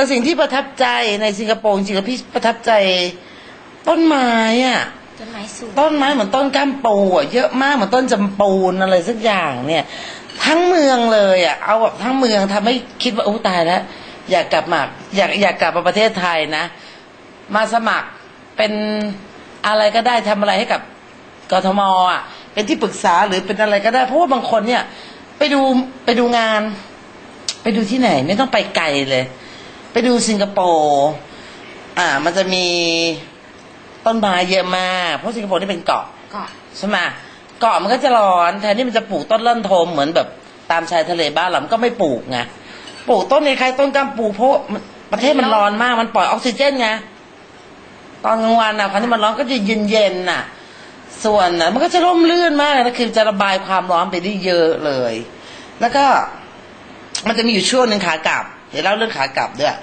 แต่สิ่งที่ประทับใจในสิงคโปร์จริงๆแล้วพี่ประทับใจต้นไม้อะ ต้นไม้สูงต้นไม้เหมือนต้นก้ามปูอะเยอะมากเหมือนต้นจำปูนอะไรสักอย่างเนี่ย ทั้งเมืองเลยอะเอาแบบทั้งเมืองทำให้คิดว่าโอ้ตายแล้วอยากกลับมาอยากอยากกลับมาประเทศไทยนะ มาสมัครเป็นอะไรก็ได้ทำอะไรให้กับกทมอะ เป็นที่ปรึกษาหรือเป็นอะไรก็ได้ เพราะว่าบางคนเนี่ย ไปดูไปดูงาน ไปดูที่ไหน ไม่ต้องไปไกลเลย ไปดูสิงคโปร์อ่า มันจะมีต้นไม้เยอะมากเพราะสิงคโปร์นี่เป็นเกาะเกาะใช่ไหมเกาะมันก็จะร้อนแทนที่มันจะปลูกต้นเลื่อนโทมเหมือนแบบตามชายทะเลบ้านเรามันก็ไม่ปลูกไงปลูกต้นในใครต้นกำปูเพราะมันประเทศมันร้อนมากมันปล่อยออกซิเจนไงตอนกลางวันอะคราวที่มันร้อนก็จะเย็นเย็นๆน่ะ ส่วนน่ะมันก็จะร่มรื่นมากนะคือจะระบายความร้อนไปได้เยอะเลย แล้วก็มันจะมีอยู่ช่วงหนึ่งขากลับ เดี๋ยวเล่าเรื่องขากลับด้วย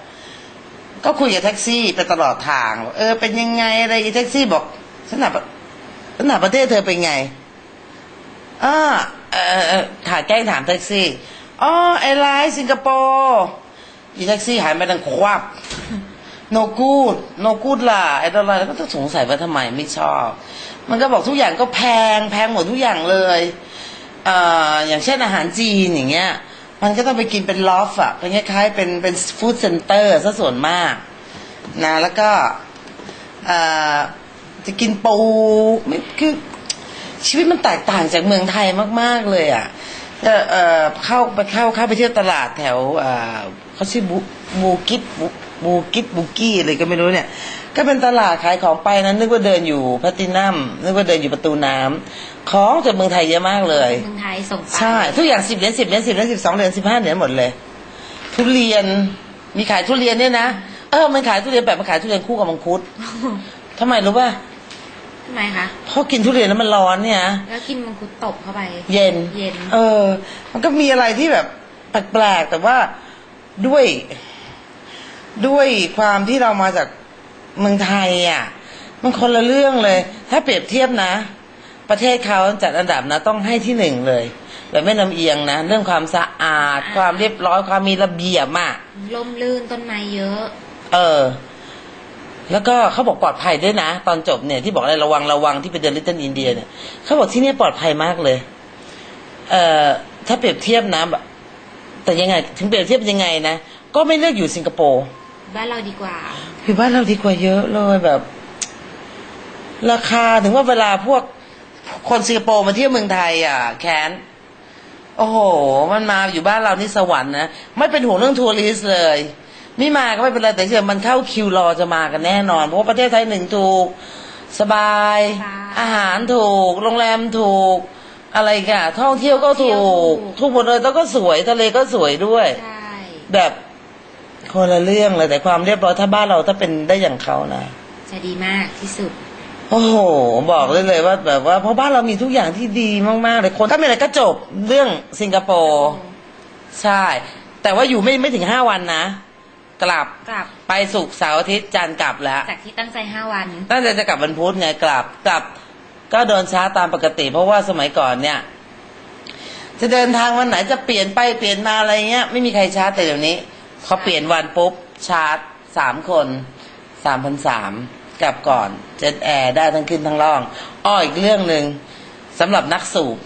ก็คุยกับแท็กซี่ไปตลอดทางบอกเออเป็นยังไงอะไรอีแท็กซี่บอกสนับสนับประเทศเธอเป็นไงอ่าเออเออถาแกล้งถามแท็กซี่อ๋อไอไลน์สิงคโปร์อีแท็กซี่หายไปดังควับ no good no good ล่ะไอ้ดอลลาร์แล้วก็ต้องสงสัยว่าทำไมไม่ชอบ มันก็บอกทุกอย่างก็แพง แพงหมดทุกอย่างเลยเอ่ออย่างเช่นอาหารจีนอย่างเงี้ย มันก็ต้องไปกินเป็นลอฟอะเป็นคล้ายๆเป็นเป็นฟู้ดเซ็นเตอร์ซะส่วนมากนะแล้วก็จะกินปูไม่คือชีวิตมันแตกต่างจากเมืองไทยมาก ๆ เลยอะก็เอ่อเข้าไปเข้าเข้าไปเที่ยวตลาดแถวเขาชื่อบูบูกิตบูบูกิตบูกี้อะไรก็ไม่รู้เนี่ย ก็เป็นตลาดขายของไปนั้นนึกว่าเดินอยู่แพลตตินัมนึกว่าเดินอยู่ประตูน้ำของจากเมืองไทยเยอะมากเลยเมืองไทยส่งไปใช่ทุกอย่างสิบเหรียญสิบเหรียญสิบเหรียญสิบสองเหรียญสิบห้าเหรียญหมดเลย ทุเรียนมีขายทุเรียนเนี่ยนะเออมันขายทุเรียนแบบมันขายทุเรียนคู่กับมังคุดทำไมรู้ป่ะทำไมคะเพราะกินทุเรียนแล้วมันร้อนเนี่ยนะแล้วกินมังคุดตบเข้าไป เย็นเย็น เออ มันก็มีอะไรที่แบบแปลกๆแต่ว่าด้วยด้วยความที่เรามาจาก เมืองไทยอะมันคนละเรื่องเลย ถ้าเปรียบเทียบนะ ประเทศเขาจัดอันดับนะต้องให้ที่หนึ่งเลยแบบไม่ลำเอียงนะ เรื่องความสะอาด ความเรียบร้อยความมีระเบียบอะล่มลื่นต้นไม้เยอะ เออ แล้วก็เขาบอกปลอดภัยด้วยนะ ตอนจบเนี่ยที่บอกอะไรระวังระวังที่ไปเดินลิตเติ้ลอินเดียเนี่ยเขาบอกที่นี่ปลอดภัยมากเลย เอ่อถ้าเปรียบเทียบนะแบบแต่ยังไง ถึงเปรียบเทียบยังไงนะก็ไม่เลือกอยู่สิงคโปร์บ้านเราดีกว่า อยู่บ้านเราดีกว่าเยอะเลยแบบ ราคาถึงว่าเวลาพวกคนสิงคโปร์มาเที่ยวเมืองไทย อะ แคนโอ้โห มันมาอยู่บ้านเรานี่สวรรค์นะไม่เป็นห่วงเรื่องทัวริสต์เลย ไม่มาก็ไม่เป็นไรแต่เชื่อมันเข้าคิวรอจะมากันแน่นอน เพราะว่าประเทศไทยหนึ่งถูกสบายสบาย อาหารถูก โรงแรมถูก อะไรกันท่องเที่ยวก็ถูเที่ยวถูกกทุกหมดเลยแล้วก็สวยทะเลก็สวยด้วยใช่แบบ คนละเรื่องเลยแต่ความเรียบร้อยถ้าบ้านเราถ้าเป็นได้อย่างเขานะจะดีมากที่สุด โอ้โห บอกเลยเลยว่า แบบว่าเพราะบ้านเรามีทุกอย่างที่ดีมากๆเลยคนถ้ามีอะไรก็จบเรื่องสิงคโปร์ใช่ แต่ว่าอยู่ไม่ไม่ถึงห้าวันนะ กลับกลับ ไปสุกร์เสาร์อาทิตย์จันทร์กลับแล้วจากที่ตั้งใจห้าวัน ตั้งใจจะกลับวันพุธไงกลับกลับ ก็เดินช้าตามปกติ เพราะว่าสมัยก่อนเนี่ย จะเดินทางวันไหนจะเปลี่ยนไปเปลี่ยนมาอะไรเงี้ย ไม่มีใครชาร์จแต่เดี๋ยวนี้ เขาเปลี่ยนวันปุ๊บ ชาร์จสามคนสามพันสามกลับก่อนเจ็ตแอร์ได้ทั้งขึ้นทั้งล่อง อ้ออีกเรื่องหนึ่งสำหรับนักสูบ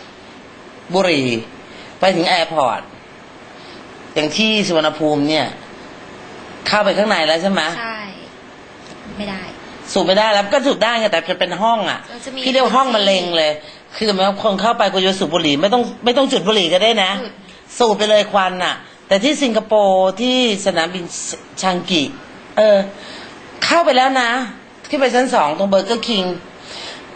บุหรี่ ไปถึงแอร์พอร์ต อย่างที่สุวรรณภูมิเนี่ย เข้าไปข้างในแล้วใช่ไหมใช่ ไม่ได้ สูบไม่ได้แล้วก็สูบได้ไงแต่จะเป็นห้องอะก็จะมีพี่เรียกว่าห้องมะเร็งเลย คือหมายความว่าคนเข้าไปกูจะสูบบุหรี่ไม่ต้องไม่ต้องจุดบุหรี่ก็ได้นะจุดสูบไปเลยควันอะ แต่ที่สิงคโปร์ที่สนามบินชางกิ เออ เข้าไปแล้วนะขึ้นไปชั้นสองตรงเบอร์เกอร์คิง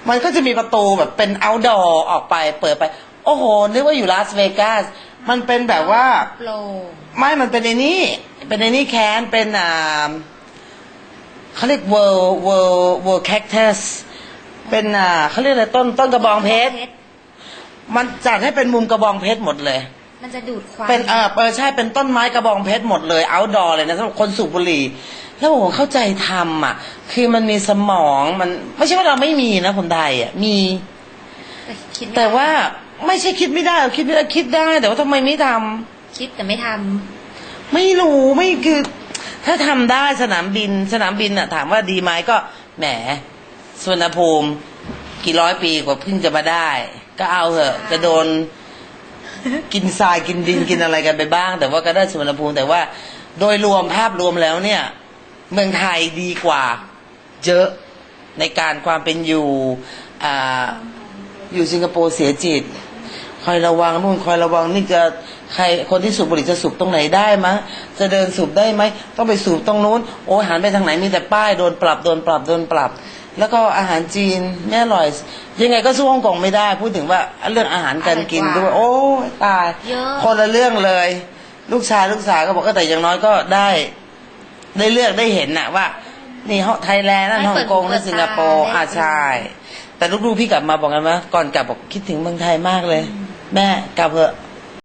มันก็จะมีประตูแบบเป็น outdoor ออกไปเปิดไป โอ้โห นึกว่าอยู่ลาสเวกัสมันเป็นแบบว่าโปร่งไม่มันเป็นในนี้ เป็นในนี้แคนเป็นอ่าเขาเรียก world world world cactus เป็นอ่าเขาเรียกอะไรต้นต้นกระบองเพชร มันจัดให้เป็นมุมกระบองเพชรหมดเลย มันจะดูดควันเป็นเออเออใช่เป็นต้นไม้กระบองเพชรหมดเลย outdoor เลยนะสำหรับคนสูบบุหรี่ แล้วผมเข้าใจทำอะ คือมันมีสมองมันไม่ใช่ว่าเราไม่มีนะคนไทยอะมีแต่คิดไม่แต่ว่าไม่ใช่คิดไม่ได้หรอกคิดไม่ได้คิดได้ แต่ว่าทำไมไม่ทำคิดแต่ไม่ทำไม่รู้ไม่คือ ถ้าทำได้สนามบิน สนามบินอะถามว่าดีไหมก็แหมสุวรรณภูมิ กี่ร้อยปีกว่าเพิ่งจะมาได้ ก็เอาเถอะจะโดน กินทรายกินดินกินอะไรกันไปบ้าง แต่ว่าก็ได้สุวรรณภูมิแต่ว่า โดยรวมภาพรวมแล้วเนี่ย เมืองไทยดีกว่า เยอะในการความเป็นอยู่ออยู่สิงคโปร์เสียจิตคอยระวังนู่นคอยระวังนี่จะใครคนที่สูบบุหรี่จะสูบตรงไหนได้มั้งจะเดินสูบได้ไหมต้องไปสูบตรงนู้น โอ้หันไปทางไหนมีแต่ป้ายโดนปรับโดนปรับโดนปรับ แล้วก็อาหารจีนไม่อร่อย ยังไงก็สู้ฮ่องกงไม่ได้ พูดถึงว่าเรื่องอาหารการกินด้วย โอ้ยตายเยอะ คนละเรื่องเลย ลูกชายลูกสาวก็บอกก็แต่อย่างน้อยก็ได้ ได้เลือกได้เห็นน่ะว่า นี่ฮไทยแลนด์นั่นได้ฮ่องเปิดกงหูนั่นเปิดสิงคโปร์ตาได้อ่าใช่แต่ลูกๆพี่กลับมาบอกกันว่าก่อนกลับบอกคิดถึงเมืองไทยมากเลย แม่กลับเถอะ